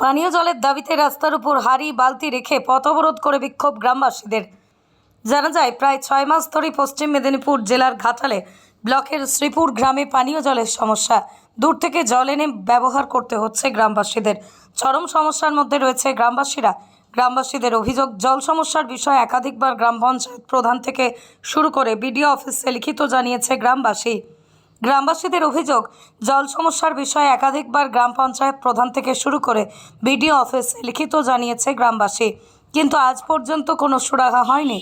পানীয় জলের দাবিতে রাস্তার উপর হাড়ি বালতি রেখে পথ অবরোধ করে বিক্ষোভ গ্রামবাসীদের। জানা যায়, প্রায় ছয় মাস ধরে পশ্চিম মেদিনীপুর জেলার ঘাটালে ব্লকের শ্রীপুর গ্রামে পানীয় জলের সমস্যা। দূর থেকে জল এনে ব্যবহার করতে হচ্ছে গ্রামবাসীদের। চরম সমস্যার মধ্যে রয়েছে গ্রামবাসীরা। গ্রামবাসীদের অভিযোগ, জল সমস্যার বিষয়ে একাধিকবার গ্রাম পঞ্চায়েত প্রধান থেকে শুরু করে বিডিও অফিসে লিখিত জানিয়েছে গ্রামবাসী। গ্রামবাসীদের অভিযোগ, জল সমস্যার বিষয়ে একাধিকবার গ্রাম পঞ্চায়েত প্রধান থেকে শুরু করে বিডিও অফিসে লিখিত জানিয়েছে গ্রামবাসী। কিন্তু আজ পর্যন্ত কোনো সুরাহা হয়নি।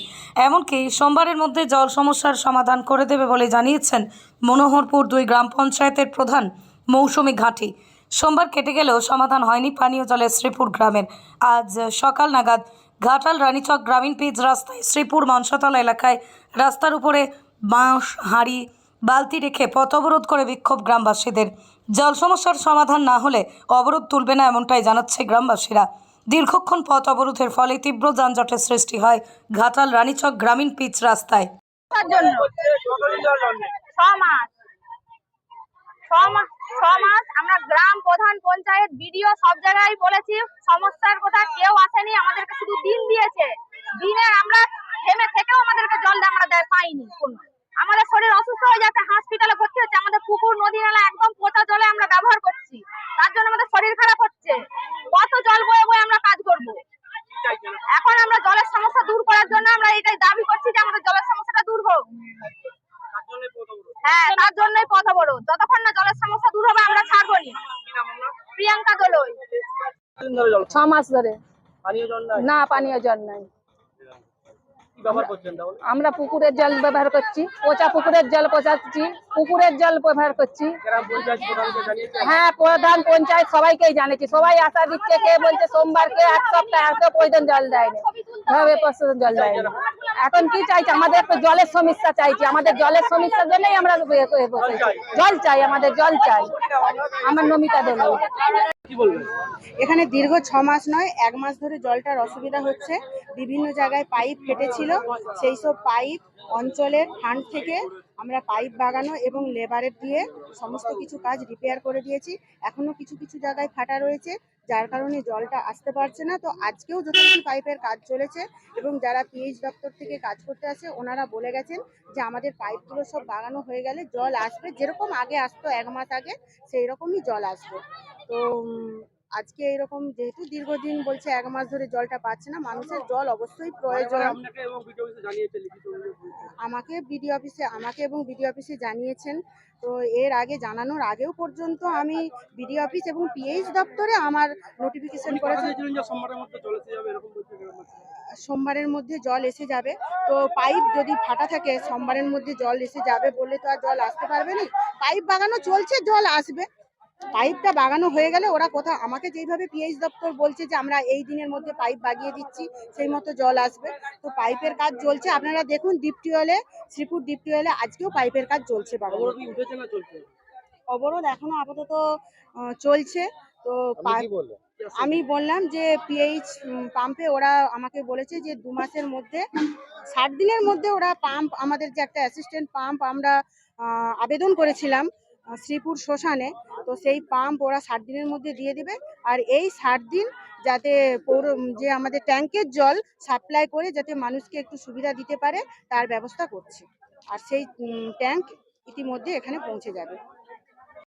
এমনকি সোমবারের মধ্যে জল সমস্যার সমাধান করে দেবে বলে জানিয়েছেন মনোহরপুর দুই গ্রাম পঞ্চায়েতের প্রধান মৌসুমি ঘাঁটি। সোমবার কেটে গেলেও সমাধান হয়নি পানীয় জলের শ্রীপুর গ্রামের। আজ সকাল নাগাদ ঘাটাল রানীচক গ্রামীণ পিচ রাস্তায় শ্রীপুর মনসাতলা এলাকায় রাস্তার উপরে বাঁশ, হাঁড়ি বালতি রেখে পথ অবরোধ করে বিক্ষোভ গ্রামবাসীদের। জল সমস্যার সমাধান না হলে অবরোধ তুলবে না এমনটাই জানাচ্ছে গ্রামবাসীরা। দীর্ঘক্ষণ পথ অবরোধের ফলে তীব্র যানজটের সৃষ্টি হয় ঘাটাল রানীচক গ্রামীণ পিচ রাস্তায়। আমরা গ্রাম প্রধান পঞ্চায়েত, বিডিও সব জায়গায় বলেছি, সমস্যার কথা কেউ আসেনি, আমাদেরকে শুধু দিন দিয়েছে। দিনে আমরা থেমে থেকেও আমাদেরকে জল আমরা পাইনি আমাদের শরীর অসুস্থ হয়ে যাচ্ছে হসপিটালে ভর্তি হচ্ছে আমাদের পুকুর নদী নালা একদম পচা জলে আমরা ব্যবহার করছি তার জন্য আমাদের শরীর খারাপ হচ্ছে কত জল বয়ে বয়ে আমরা কাজ করব এখন আমরা জলের সমস্যা দূর করার জন্য আমরা এটাই দাবি করছি যে আমাদের জলের সমস্যাটা দূর হোক। হ্যাঁ তার জন্যই পথ অবরোধ যতক্ষণ না জলের সমস্যা দূর হবে আমরা ছাড়বো নি প্রিয়াঙ্কা দোলই। ছ মাস ধরে। না পানীয় জল নাই। কি ব্যবহার করছেন তাহলে? আমরা পুকুরের জল ব্যবহার করছি পচা পুকুরের জল পচাচ্ছি পুকুরের জল ব্যবহার করছি। হ্যাঁ প্রধান পঞ্চায়েত সবাইকেই জানেছি। সবাই আশা দিচ্ছে কে বলছে সোমবার কে এক সপ্তাহ এক পর্যন্ত জল দেয়নি। ভাবে পর্যন্ত জল দেয়। এখন কি চাইছে? আমাদের তো জলের সমস্যা চাইছি। আমাদের জলের সমস্যার জন্যই আমরা। জল চাই আমাদের জল চাই। আমার নমিতা দেব। এখানে দীর্ঘ ছ মাস নয় এক মাস ধরে জলটার অসুবিধা হচ্ছে। বিভিন্ন জায়গায় পাইপ ফেটেছিল। সেই সব পাইপ অঞ্চলের ফান্ড থেকে আমরা পাইপ বাগানো এবং লেবারের দিয়ে সমস্ত কিছু কাজ রিপেয়ার করে দিয়েছি। এখনও কিছু কিছু জায়গায় ফাটা রয়েছে, যার কারণে জলটা আসতে পারছে না। তো আজকেও যথারীতি পাইপের কাজ চলেছে এবং যারা পিএইচ দপ্তর থেকে কাজ করতে আসে, ওনারা বলে গেছেন যে আমাদের পাইপগুলো সব বাগানো হয়ে গেলে জল আসবে। যেরকম আগে আসতো এক মাস আগে সেই রকমই জল আসবে। তো আজকে এরকম যেহেতু দীর্ঘদিন বলছে এক মাস ধরে জলটা পাচ্ছে না মানুষের জল অবশ্যই প্রয়োজন। আমাকে বিডি অফিসে আমাকে এবং বিডি অফিসে জানিয়েছেন। তো এর আগে জানানোর আগেও পর্যন্ত আমি বিডি অফিস এবং পিএইচ দপ্তরে আমার নোটিফিকেশন করেছি। সোমবারের মধ্যে জল এসে যাবে তো পাইপ যদি ফাটা থাকে সোমবারের মধ্যে জল এসে যাবে বললে তো আর জল আসতে পারবে না। পাইপ বাগানো চলছে জল আসবে। পাইপটা বাগানো হয়ে গেলে ওরা কোথাও আমাকে যেইভাবে পিএইচ দপ্তর বলছে যে আমরা এই দিনের মধ্যে পাইপ বাগিয়ে দিচ্ছি সেই মতো জল আসবে। তো পাইপের কাজ চলছে। আপনারা দেখুন ডিপ টিউবওয়েলে শ্রীপুর ডিপ টিউবওয়েলে আজকেও পাইপের কাজ চলছে বাগানো। অবরোধ এখনও আপাতত চলছে। তো আমি বললাম যে পিএইচ পাম্পে ওরা আমাকে বলেছে যে দু মাসের মধ্যে ষাট দিনের মধ্যে ওরা পাম্প আমাদের যে একটা অ্যাসিস্ট্যান্ট পাম্প আমরা আবেদন করেছিলাম। শ্রীপুর শ্মশানে। তো সেই পাম্প ওরা ষাট দিনের মধ্যে দিয়ে দেবে। আর এই ষাট দিন যাতে পৌর যে আমাদের ট্যাঙ্কের জল সাপ্লাই করে যাতে মানুষকে একটু সুবিধা দিতে পারে, তার ব্যবস্থা করছে। আর সেই ট্যাঙ্ক ইতিমধ্যে এখানে পৌঁছে যাবে।